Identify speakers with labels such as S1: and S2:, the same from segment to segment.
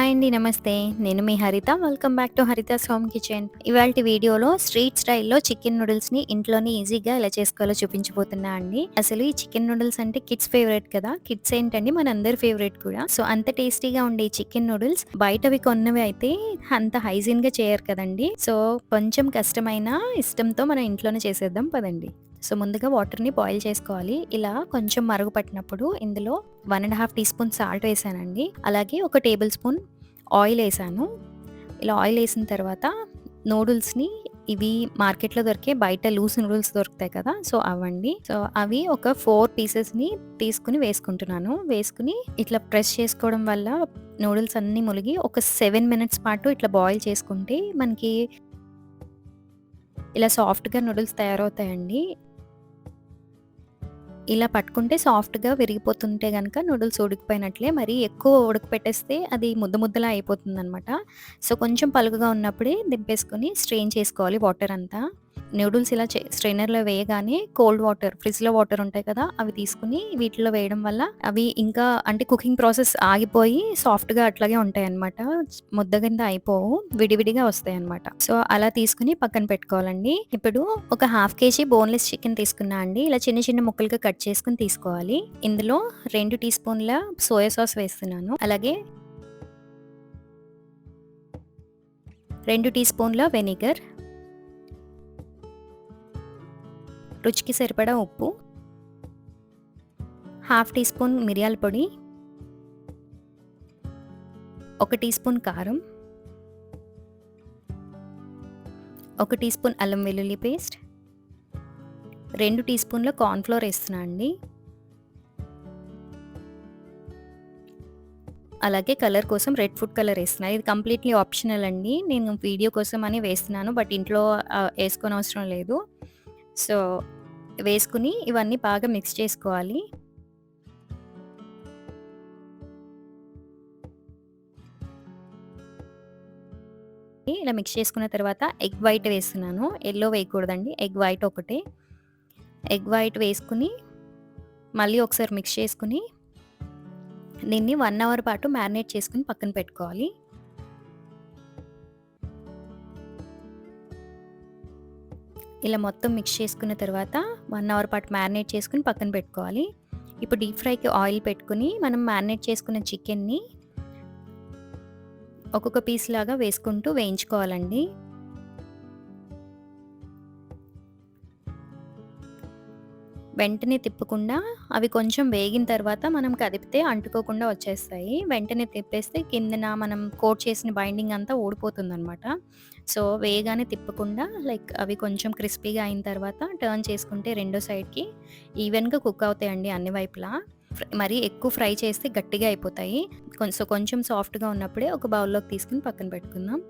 S1: Hi అండి నమస్తే. నేను మీ Haritha. Welcome back to Haritha's home kitchen ఇవాళ వీడియోలో స్ట్రీట్ స్టైల్లో చికెన్ నూడిల్స్ని ఇంట్లోనే ఈజీగా ఎలా చేసుకోవాలో చూపించబోతున్నా అండి. అసలు ఈ చికెన్ నూడిల్స్ అంటే కిడ్స్ ఫేవరెట్ కదా? కిడ్స్ ఏంటండి? మన అందరి ఫేవరెట్ కూడా. సో అంత టేస్టీగా ఉండే చికెన్ నూడిల్స్ బయటవి కొన్నవి అయితే అంత హైజీన్గా చేయరు కదండి. సో కొంచెం కష్టమైన ఇష్టంతో మనం ఇంట్లోనే చేసేద్దాం. పదండి. సో ముందుగా వాటర్ని బాయిల్ చేసుకోవాలి. ఇలా కొంచెం మరుగు పట్టినప్పుడు ఇందులో one and half teaspoon salt వేసానండి. అలాగే ఒక టేబుల్ స్పూన్ ఆయిల్ వేసాను. ఇలా ఆయిల్ వేసిన తర్వాత నూడిల్స్ని ఇవి మార్కెట్లో దొరికే బయట లూస్ నూడిల్స్ దొరుకుతాయి కదా సో అవండి. సో అవి ఒక ఫోర్ పీసెస్ని తీసుకుని వేసుకుంటున్నాను. వేసుకుని ఇట్లా ప్రెస్ చేసుకోవడం వల్ల నూడిల్స్ అన్నీ ములిగి ఒక సెవెన్ మినిట్స్ పాటు ఇట్లా బాయిల్ చేసుకుంటే మనకి ఇలా సాఫ్ట్గా నూడిల్స్ తయారవుతాయండి. ఇలా పట్టుకుంటే సాఫ్ట్‌గా విరిగిపోతుంటే కనుక నూడిల్స్ ఉడికిపోయినట్లే. మరి ఎక్కువ ఉడకపెట్టేస్తే అది ముద్ద ముద్దలా అయిపోతుందనమాట. సో, కొంచెం పలుకుగా ఉన్నప్పుడే దింపేసుకొని స్ట్రెయిన్ చేసుకోవాలి వాటర్ అంతా. నూడిల్స్ ఇలా చే స్ట్రైనర్‌లో వేయగానే కోల్డ్ వాటర్ ఫ్రిడ్జ్‌లో వాటర్ ఉంటాయి కదా! అవి తీసుకుని వీటిలో వేయడం వల్ల అవి ఇంకా అంటే కుకింగ్ ప్రాసెస్ ఆగిపోయి సాఫ్ట్‌గా అట్లాగే ఉంటాయి అనమాట ముద్ద కింద అయిపోవు. విడివిడిగా వస్తాయి అనమాట సో, అలా తీసుకుని పక్కన పెట్టుకోవాలండి. ఇప్పుడు ఒక హాఫ్ కేజీ బోన్‌లెస్ చికెన్ తీసుకున్నా అండి. ఇలా చిన్న చిన్న ముక్కలుగా కట్ చేసుకుని తీసుకోవాలి. ఇందులో రెండు టీ స్పూన్ల సోయా సాస్ వేస్తున్నాను. అలాగే రెండు టీ స్పూన్ల వెనిగర్ రుచికి సరిపడా ఉప్పు హాఫ్ టీ స్పూన్ మిరియాల పొడి ఒక టీ స్పూన్ కారం ఒక టీ స్పూన్ అల్లం వెల్లుల్లి పేస్ట్ రెండు టీ స్పూన్ల కార్న్ఫ్లోర్ వేస్తున్నా అండి. అలాగే కలర్ కోసం రెడ్ ఫుడ్ కలర్ వేస్తున్నాను ఇది కంప్లీట్లీ ఆప్షనల్ అండి. నేను వీడియో కోసం అని వేస్తున్నాను బట్ ఇంట్లో వేసుకోని అవసరం లేదు. సో వేసుకుని ఇవన్నీ బాగా మిక్స్ చేసుకోవాలి. ఇలా మిక్స్ చేసుకున్న తర్వాత ఎగ్ వైట్ వేస్తున్నాను. ఎల్లో వేయకూడదండి. ఎగ్ వైట్ ఒకటే. ఎగ్ వైట్ వేసుకుని మళ్ళీ ఒకసారి మిక్స్ చేసుకుని దీన్ని వన్ అవర్ పాటు మ్యారినేట్ చేసుకుని పక్కన పెట్టుకోవాలి. ఇలా మొత్తం మిక్స్ చేసుకున్న తర్వాత వన్ అవర్ పాటు మ్యారినేట్ చేసుకుని పక్కన పెట్టుకోవాలి. ఇప్పుడు డీప్ ఫ్రైకి ఆయిల్ పెట్టుకుని మనం మ్యారినేట్ చేసుకున్న చికెన్ని ఒక్కొక్క పీస్ లాగా వేసుకుంటూ వేయించుకోవాలండి. వెంటనే తిప్పకుండా అవి కొంచెం వేగిన తర్వాత మనం కదిపితే అంటుకోకుండా వచ్చేస్తాయి. వెంటనే తిప్పేస్తే కిందన మనం కోట్ చేసిన బైండింగ్ అంతా ఊడిపోతుందనమాట సో వేగానే తిప్పకుండా లైక్ అవి కొంచెం క్రిస్పీగా అయిన తర్వాత టర్న్ చేసుకుంటే రెండో సైడ్కి ఈవెన్గా కుక్ అవుతాయండి అన్ని వైపులా. మరి ఎక్కువ ఫ్రై చేస్తే గట్టిగా అయిపోతాయి. కొంచెం కొంచెం సాఫ్ట్గా ఉన్నప్పుడే ఒక బౌల్లోకి తీసుకుని పక్కన పెట్టుకుందాం.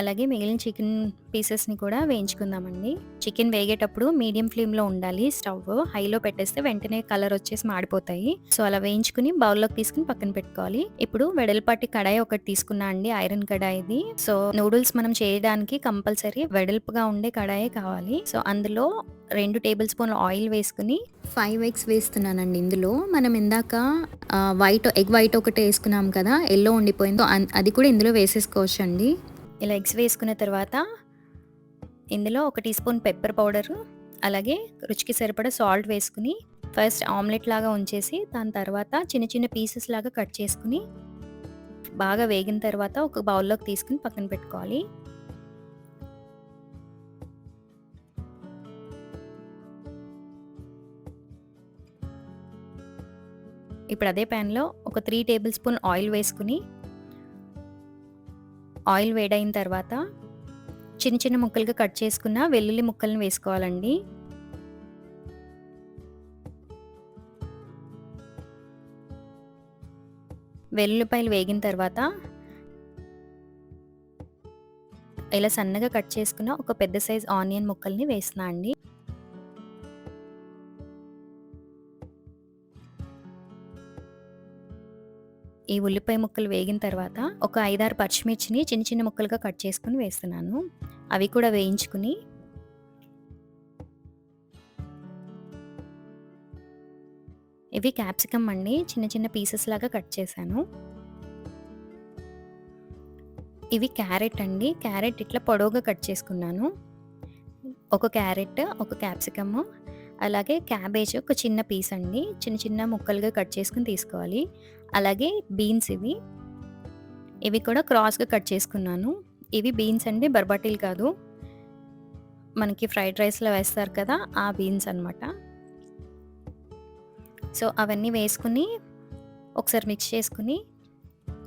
S1: అలాగే మిగిలిన చికెన్ పీసెస్ని కూడా వేయించుకుందామండి. చికెన్ వేగేటప్పుడు మీడియం ఫ్లేమ్లో ఉండాలి స్టవ్. హైలో పెట్టేస్తే వెంటనే కలర్ వచ్చేసి మాడిపోతాయి. సో అలా వేయించుకుని బౌల్లోకి తీసుకుని పక్కన పెట్టుకోవాలి. ఇప్పుడు వెడల్పాటి కడాయి ఒకటి తీసుకున్నా అండి ఐరన్ కడాయిది. సో నూడిల్స్ మనం చేయడానికి కంపల్సరీ వెడల్పుగా ఉండే కడాయే కావాలి. సో అందులో రెండు టేబుల్ స్పూన్ల ఆయిల్ వేసుకుని ఫైవ్ ఎగ్స్ వేస్తున్నానండి ఇందులో. మనం ఇందాక వైట్ ఎగ్ వైట్ ఒకటి వేసుకున్నాం కదా ఎల్లో ఉండిపోయిందో. అది కూడా ఇందులో వేసేసుకోవచ్చు అండి ఇలా ఎగ్స్ వేసుకున్న తర్వాత ఇందులో ఒక టీ స్పూన్ పెప్పర్ పౌడరు అలాగే రుచికి సరిపడా సాల్ట్ వేసుకుని ఫస్ట్ ఆమ్లెట్ లాగా ఉంచేసి దాని తర్వాత చిన్న చిన్న పీసెస్ లాగా కట్ చేసుకుని బాగా వేగిన తర్వాత ఒక బౌల్లోకి తీసుకుని పక్కన పెట్టుకోవాలి. ఇప్పుడు అదే ప్యాన్లో ఒక త్రీ టేబుల్ స్పూన్ ఆయిల్ వేసుకుని ఆయిల్ వేడైన తర్వాత చిన్న చిన్న ముక్కలుగా కట్ చేసుకున్న వెల్లుల్లి ముక్కలను వేసుకోవాలండి. వెల్లుల్లిపాయలు వేగిన తర్వాత ఇలా సన్నగా కట్ చేసుకున్న ఒక పెద్ద సైజ్ ఆనియన్ ముక్కల్ని వేస్తున్నా అండి. ఈ ఉల్లిపాయ ముక్కలు వేగిన తర్వాత ఒక ఐదారు పచ్చిమిర్చిని చిన్న చిన్న ముక్కలుగా కట్ చేసుకుని వేస్తున్నాను. అవి కూడా వేయించుకుని ఇవి క్యాప్సికమ్ అండి చిన్న చిన్న పీసెస్ లాగా కట్ చేశాను. ఇవి క్యారెట్ అండి. క్యారెట్ ఇట్లా పొడవుగా కట్ చేసుకున్నాను. ఒక క్యారెట్ ఒక క్యాప్సికమ్ అలాగే క్యాబేజ్ ఒక చిన్న పీస్ అండి. చిన్న చిన్న ముక్కలుగా కట్ చేసుకుని తీసుకోవాలి. అలాగే బీన్స్ ఇవి. ఇవి కూడా క్రాస్గా కట్ చేసుకున్నాను. ఇవి బీన్స్ అండి బర్బాటీలు కాదు. మనకి ఫ్రైడ్ రైస్లో వేస్తారు కదా ఆ బీన్స్ అనమాట సో అవన్నీ వేసుకుని ఒకసారి మిక్స్ చేసుకుని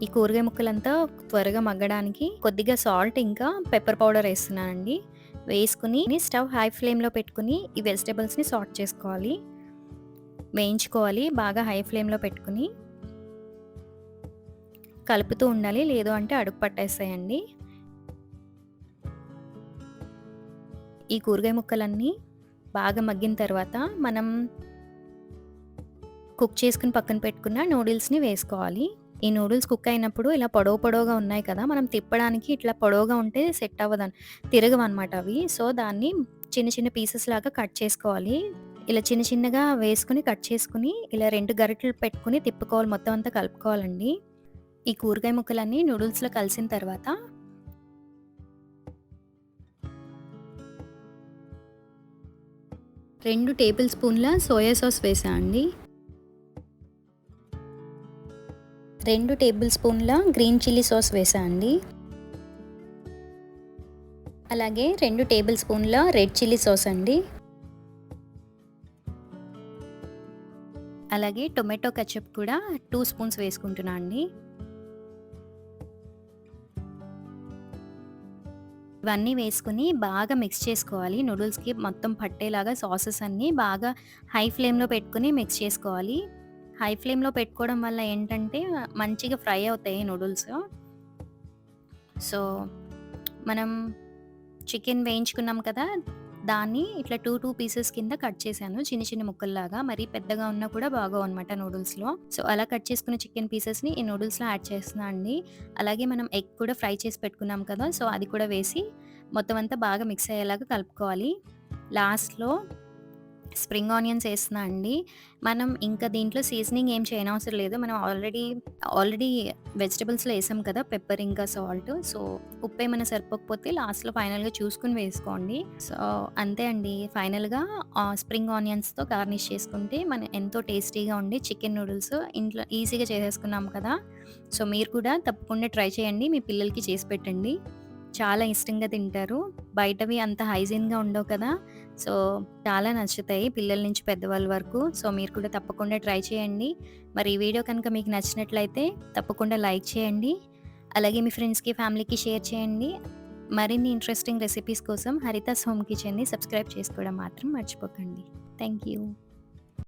S1: ఈ కూరగాయ ముక్కలంతా త్వరగా మగ్గడానికి కొద్దిగా సాల్ట్ ఇంకా పెప్పర్ పౌడర్ వేస్తున్నానండి. వేసుకుని స్టవ్ హై ఫ్లేమ్లో పెట్టుకుని ఈ వెజిటేబుల్స్ని సార్ట్ చేసుకోవాలి. వేయించుకోవాలి బాగా హై ఫ్లేమ్లో పెట్టుకుని. కలుపుతూ ఉండాలి. లేదు అంటే అడుగు పట్టేస్తాయండి ఈ కూరగాయ ముక్కలన్నీ బాగా మగ్గిన తర్వాత మనం కుక్ చేసుకుని పక్కన పెట్టుకున్న నూడిల్స్ని వేసుకోవాలి. ఈ నూడిల్స్ కుక్ అయినప్పుడు ఇలా పొడవు పొడవుగా ఉన్నాయి కదా మనం తిప్పడానికి ఇట్లా పొడవుగా ఉంటే సెట్ అవ్వదని తిరగవన్నమాట అవి. సో దాన్ని చిన్న చిన్న పీసెస్ లాగా కట్ చేసుకోవాలి. ఇలా చిన్న చిన్నగా వేసుకుని కట్ చేసుకుని ఇలా రెండు గరిటెలు పెట్టుకుని తిప్పుకోవాలి. మొత్తం అంతా కలుపుకోవాలండి. ఈ కూరగాయ ముక్కలన్నీ నూడిల్స్లో కలిసిన తర్వాత రెండు టేబుల్ స్పూన్ల సోయా సాస్ వేసా అండి. రెండు టేబుల్ స్పూన్ల గ్రీన్ చిల్లీ సాస్ వేసా అండి. అలాగే రెండు టేబుల్ స్పూన్ల రెడ్ చిల్లీ సాస్ అండి. అలాగే టొమాటో కచప్ కూడా టూ స్పూన్స్ వేసుకుంటున్నా అండి. ఇవన్నీ వేసుకుని బాగా మిక్స్ చేసుకోవాలి. నూడిల్స్కి మొత్తం పట్టేలాగా సాసెస్ అన్నీ బాగా హై ఫ్లేమ్లో పెట్టుకుని మిక్స్ చేసుకోవాలి. హై ఫ్లేమ్లో పెట్టుకోవడం వల్ల ఏంటంటే మంచిగా ఫ్రై అవుతాయి నూడిల్స్. సో మనం చికెన్ వేయించుకున్నాం కదా దాన్ని ఇట్లా టూ టూ పీసెస్ కింద కట్ చేశాను. చిన్న చిన్న ముక్కల్లాగా. మరి పెద్దగా ఉన్నా కూడా బాగా అనమాట నూడిల్స్లో. సో అలా కట్ చేసుకున్న చికెన్ పీసెస్ని ఈ నూడిల్స్లో యాడ్ చేస్తున్నా అండి. అలాగే మనం ఎగ్ కూడా ఫ్రై చేసి పెట్టుకున్నాం కదా సో అది కూడా వేసి మొత్తం అంతా బాగా మిక్స్ అయ్యేలాగా కలుపుకోవాలి. లాస్ట్లో స్ప్రింగ్ ఆనియన్స్ వేస్తున్నా అండి. మనం ఇంకా దీంట్లో సీజనింగ్ ఏం చేయనవసరం లేదు. మనం ఆల్రెడీ ఆల్రెడీ వెజిటబుల్స్లో వేసాం కదా పెప్పర్ ఇంకా సాల్ట్. సో ఉప్పు ఏమైనా సరిపోకపోతే లాస్ట్లో ఫైనల్గా చూసుకుని వేసుకోండి. సో అంతే అండి. ఫైనల్గా స్ప్రింగ్ ఆనియన్స్తో గార్నిష్ చేసుకుంటే మనం ఎంతో టేస్టీగా ఉండి చికెన్ నూడిల్స్ ఇంట్లో ఈజీగా చేసేసుకున్నాం కదా. సో మీరు కూడా తప్పకుండా ట్రై చేయండి. మీ పిల్లలకి చేసి పెట్టండి. చాలా ఇష్టంగా తింటారు. బయటవి అంత హైజీన్గా ఉండవు కదా. సో చాలా నచ్చుతాయి పిల్లల నుంచి పెద్దవాళ్ళ వరకు. సో మీరు కూడా తప్పకుండా ట్రై చేయండి. మరి ఈ వీడియో కనుక మీకు నచ్చినట్లయితే తప్పకుండా లైక్ చేయండి. అలాగే మీ ఫ్రెండ్స్కి ఫ్యామిలీకి షేర్ చేయండి. మరిన్ని ఇంట్రెస్టింగ్ రెసిపీస్ కోసం హరితాస్ హోమ్ కిచెన్ని సబ్స్క్రైబ్ చేసుకోవడం మాత్రం మర్చిపోకండి. Thank you